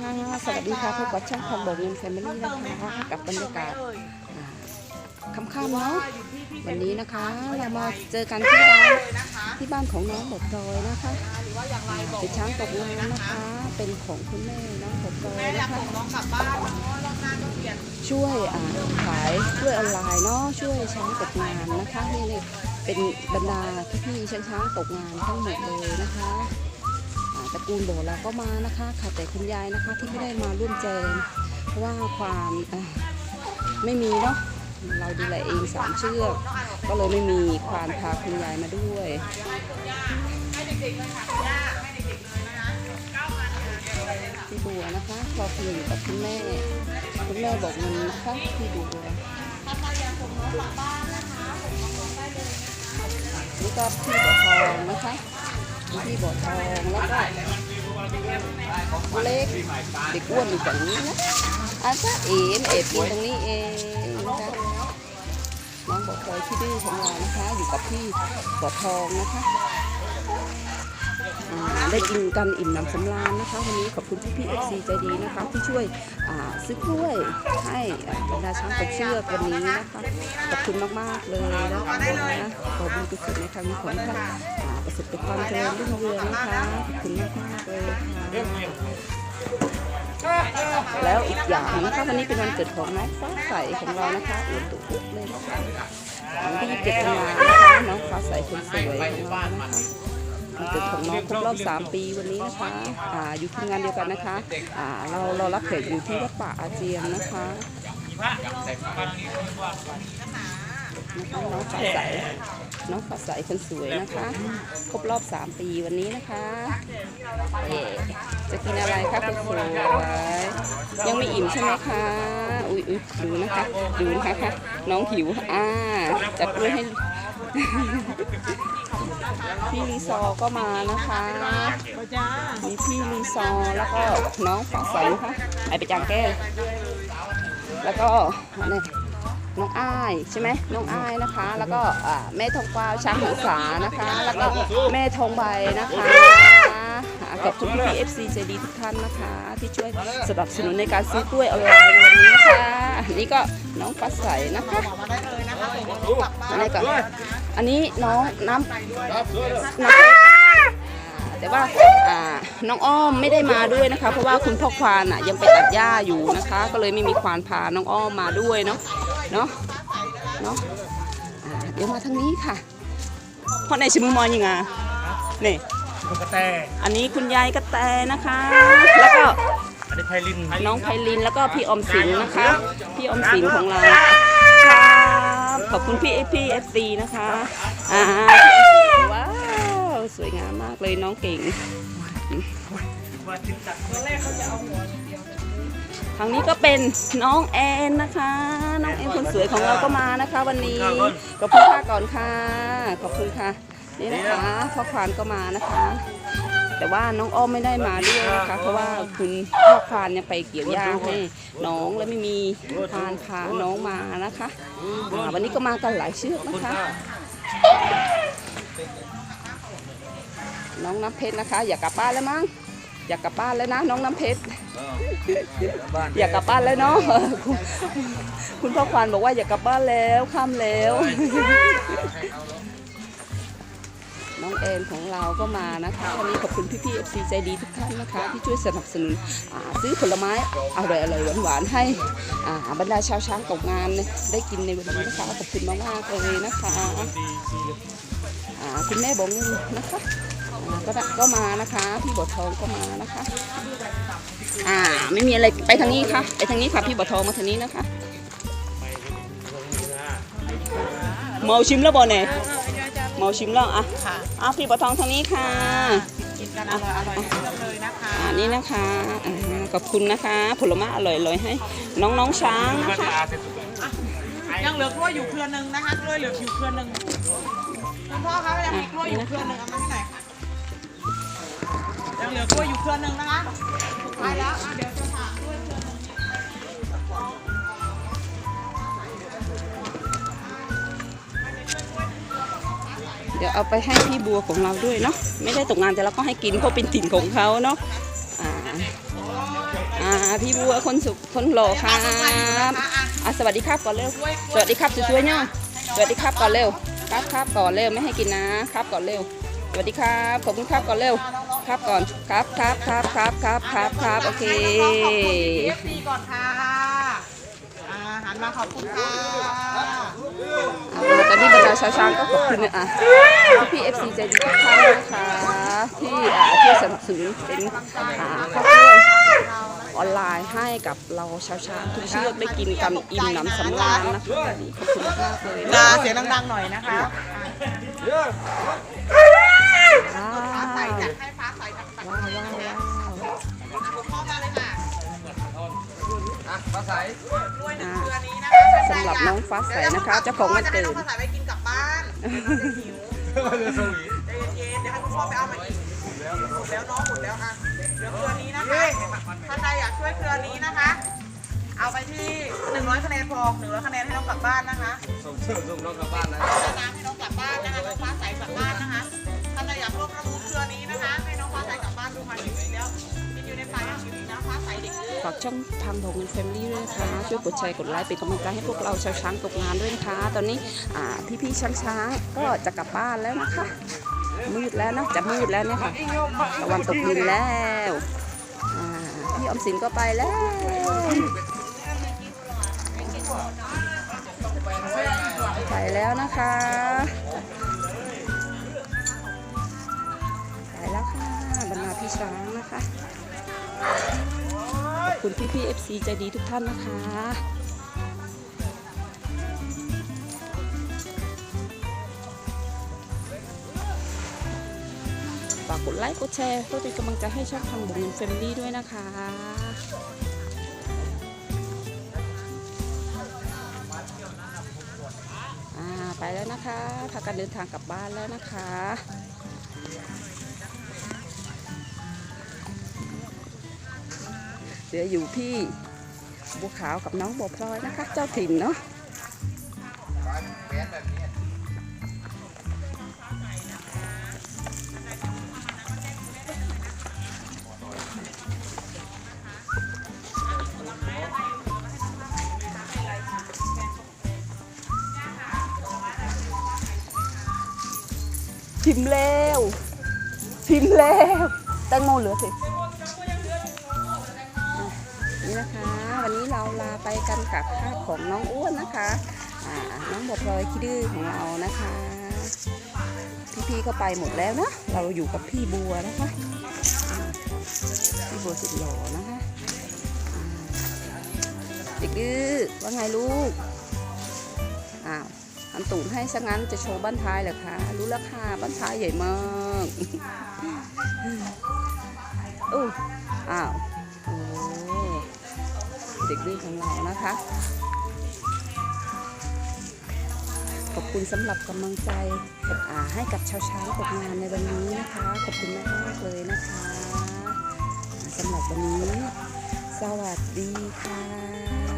ค่ะสวัสดีค่ะพบกับช่องคอมบอกเงินแฟมิลี่นะคะกับบรรยากาศค่ำๆเนาะวันนี้นะคะเรามาเจอกันที่บ้านที่บ้านของน้องบทรอยนะคะอ่าเป็นช้างตกงานนะคะ เป็นของคุณแม่น้องบทรอยนะคะช่วยขายช่วยออนไลน์เนาะช่วยช้างตกงานนะคะนี่เป็นบรรดาพี่ๆช้างๆตกงานทั้งหมดเลยนะคะ ตระกูลโบเราก็มานะคะค่ะแต่คุณยายนะคะที่ไม่ได้มาร่วมแจมเพราะว่าความไม่มีเนาะเราดูแลเองสามเชือกก็เลยไม่มีควานพาคุณยายมาด้วยให้เด็กๆเลยค่ะย่าให้เด็กๆเลยนะคะเก้าพันค่ะพี่บัวนะคะพอคุณอยู่กับคุณแม่ คุณแม่บอกเงินนะคะพี่บัวนี่ก็พี่บัวทองนะคะ ที่บัวทองแล้วก็เล็กเด็กอ้วนอยู่ตรงนี้นะอาซาเอ๋มเอ๋กินตรงนี้เองนะคะน้องบ่อทองที่ดื้อของเรานะคะ อยู่กับพี่บ่อทองนะคะ ได้กินกันอิ่มหนำสำราญนะคะ วันนี้ขอบคุณพี่พี่เอฟซีใจดีนะคะ ที่ช่วยซื้อกล้วยให้บรรดาช้างตกเชือกวันนี้นะคะขอบคุณมากๆเลยนะคะขอบุญกุศลในครั้งนี้ขอให้ท่านอ่าประสบความเจริญรุ่งเรืองนะคะขอบคุณมากมากๆเลยค่ะแล้วอีกอย่างนะคะวันนี้เป็นวันเกิดของน้องฟ้าใสของเรานะคะอุตุกเลยนะคะวันที่27กันยายนนะคะน้องฟ้าใสคนสวยของเรานะคะ วันเกิดของน้องครบรอบ 3 ปีวันนี้นะคะอ่าอยู่ทีมงานเดียวกันนะคะอ่าเราเรารับแขกอยู่ที่วัดป่าอาเจียงนะคะน้องฟ้าใสน้องฟ้าใสคนสวยนะคะ ครบรอบ 3 ปีวันนี้นะคะเอ๊ะจะกินอะไรคะคนสวยยังไม่อิ่มใช่ไหมคะอุ้ยอุ้ยดูนะคะดูนะคะน้องหิวอ่าจัดกล้วยให้ พี่รีซอร์ก็มานะคะจ้ามีพี่รีซอร์แล้วก็น้องฟ้าใสนะคะไอไปจางแก้วแล้วก็นี่น้องอ้ายใช่ไหมน้องอ้ายนะคะ แล้วก็อ่าแม่ทองกวาวช้างหันษานะคะ แล้วก็แม่ทองใบนะคะอ่ากับทุกพี่เอฟซีใจดีทุกท่านนะคะ ที่ช่วยสนับสนุนในการซื้อกล้วยออนไลน์ในวันนี้นะคะอันนี้ก็น้องฟ้าใสนะคะบอกมาได้เลยนะคะส่งน้องกลับบ้าน อันนี้ก็อันนี้น้องน้ำใส่ด้วยน้ำเพชรนะคะแต่ว่าอ่าน้องอ้อมไม่ได้มาด้วยนะคะ เพราะว่าคุณพ่อควานอะยังไปตัดหญ้าอยู่นะคะ ก็เลยไม่มีควานพาน้องอ้อมมาด้วยเนาะเนาะเนาะอ่าเดี๋ยวมาทางนี้ค่ะพ่อในชิมอมอยังไงนี่ตุ๊กแตอันนี้คุณยายกระแตนะคะ แล้วก็อันนี้ไพลินน้องไพลินแล้วก็พี่อมสินนะคะ พี่อมสินของเราครับ ขอบคุณพี่พี่เอฟซีนะคะอ่าว้าวสวยงามมากเลยน้องเก่งทางนี้ก็เป็นน้องแอนนะคะ น้องแอนคนสวยของเราก็มานะคะ วันนี้ขอบคุณค่ะก่อนค่ะขอบคุณค่ะนี่นะคะพ่อควานก็มานะคะ แต่ว่าน้องอ้อมไม่ได้มาด้วยนะคะ เพราะว่าคุณพ่อควานยังไปเกี่ยวหญ้าให้น้องและไม่มีพานพาน้องมานะคะอ่าวันนี้ก็มากันหลายเชือกนะคะ น้องน้ำเพชรนะคะ อยากกลับบ้านแล้วมั้งอยากกลับบ้านแล้วนะ น้องน้ำเพชรบ้านอยากกลับบ้านแล้วเนาะคุณคุณพ่อควานบอกว่าอยากกลับบ้านแล้วค่ำแล้ว น้องแอนของเราก็มานะคะวันนี้ขอบคุณพี่พี่เอฟซีใจดีทุกท่านนะคะ ที่ช่วยสนับสนุนอ่าซื้อผลไม้อร่อยอร่อยหวานๆให้อ่าบรรดาชาวช้างตกงานได้กินในวันนี้นะคะขอบคุณมากๆเลยนะคะอ่าคุณแม่บอกนี่นะคะอ่าก็ได้ก็มานะคะพี่บททองก็มานะคะ อ่าไม่มีอะไรไปทางนี้ค่ะไปทางนี้ค่ะพี่บททองมาทางนี้นะคะเมาชิมแล้วบ่เนี่ย เมาชิมแล้วอะค่ะอะพี่บททองทางนี้ค่ะกินกันอร่อยอร่อยเลือกเลยนะคะอ่านี่นะคะอ่าขอบคุณนะคะ ผลไม้อร่อยๆให้น้องๆช้างนะคะยังเหลือกล้วยอยู่เครือหนึงนะคะกล้วยเหลืออยู่เครือหนึงคุณพ่อคะยังมีกล้วยอยู่เครือหนึงเอามาที่ไหนคะยังเหลือกล้วยอยู่เครือหนึงนะคะสุดท้ายแล้วอะเดี๋ยวจะฝากกล้วย เดี๋ยวเอาไปให้พี่บัวของเราด้วยเนาะไม่ได้ตกงานแต่เราก็ให้กินเพราะเป็นถิ่นของเขาเนาะอ่าอ่าพี่บัวคนสุขคนหล่อครับอะสวัสดีครับก่อนเร็วสวัสดีครับสวยๆเนาะสวัสดีครับก่อนเร็วครับครับก่อนเร็วไม่ให้กินนะครับก่อนเร็วสวัสดีครับขอบคุณครับก่อนเร็วครับก่อนครับครับครับครับครับครับครับโอเคเอฟซีก่อนค่ะอ่าหันมาขอบคุณค่ะ อ่าตอนนี้บรรดา ชาวช้างก็ขอบคุณอะพี่เอฟซีใจดีทุกท่านนะคะที่อ่าที่สนับสนุนเป็นอ่าข้าวกล้วยออนไลน์ให้กับเราชาวช้างทุกเชือกได้กินกันอิ่มหนำสำราญนะคะขอบคุณมากๆเลยดานะเสียงดังๆหน่อยนะคะว้าฟ้าวใสว้าวจัดให้ฟ้าใสจัดตักว้าวว้าวคุณพ่อมาเลยค่ะอะปลาใสกล้วยหนึ่งเครือนี้นะคะสำหรับน้องฟ้าใสนะคะเจ้าของวันเกิด น้องฟ้าใสไปกินกลับบ้านเดี๋ยวน้องจะหิวเรือสวีใจเย็นๆเดี๋ยวให้คุณพ่อไปเอามาอีกหมดแล้วน้องหมดแล้วอะเดี๋ยวเครือนี้นะคะถ้าใครอยากช่วยเครือนี้นะคะ เอาไปที่ 100คะแนนพอ100คะแนนให้น้องกลับบ้านนะคะส่งส่งน้องกลับบ้านนะเอาน้ำให้น้องกลับบ้านนะคะน้องฟ้าใสกลับบ้าน ฝากช่องทางของแฟมิลี่ด้วยนะคะช่วยกดแชร์กดไลค์เป็นกำลังใจให้พวกเราชาวช้างตกงานด้วยนะคะ ตอนนี้พี่ๆช้างช้างๆก็จะกลับบ้านแล้วนะคะ มืดแล้วนะจะมืดแล้วเนี่ยค่ะตะวันตกดินแล้วพี่อมสินก็ไปแล้วไปแล้วนะคะไปแล้วค่ะบรรดาพี่ช้างนะคะ คุณพี่พี่เอฟซีใจดีทุกท่านนะคะ ฝากกดไลค์กดแชร์เพื่อเป็นกำลังใจให้ช่องทางบุญเงินแฟมิลี่ด้วยนะคะอ่าไปแล้วนะคะพากันเดินทางกลับบ้านแล้วนะคะ เหลืออยู่พี่บัวขาวกับน้องบัวพลอยนะคะ เจ้าถิ่นเนาะพิมพ์แล้วพิมพ์แล้วแตงโมเหลือสิ นะคะ วันนี้เราลาไปกันกับภาพของน้องอ้วนนะคะน้องบอพลอยคิดื้อของเรานะคะ พี่ๆก็ไปหมดแล้วนะเราอยู่กับพี่บัวนะคะพี่บัวสุดหล่อนะคะเด็กดื้อว่าไงลูกอ้าวอันตูนให้ซะงั้นจะโชว์บ้านท้ายเหรอคะรู้ราคาบ้านท้ายใหญ่มาก อู้อ้าว เด็กดื้อของเรานะคะ ขอบคุณสำหรับกำลังใจให้กับชาวช้างตกงานในวันนี้นะคะ ขอบคุณมากมากเลยนะคะสำหรับวันนี้ สวัสดีค่ะ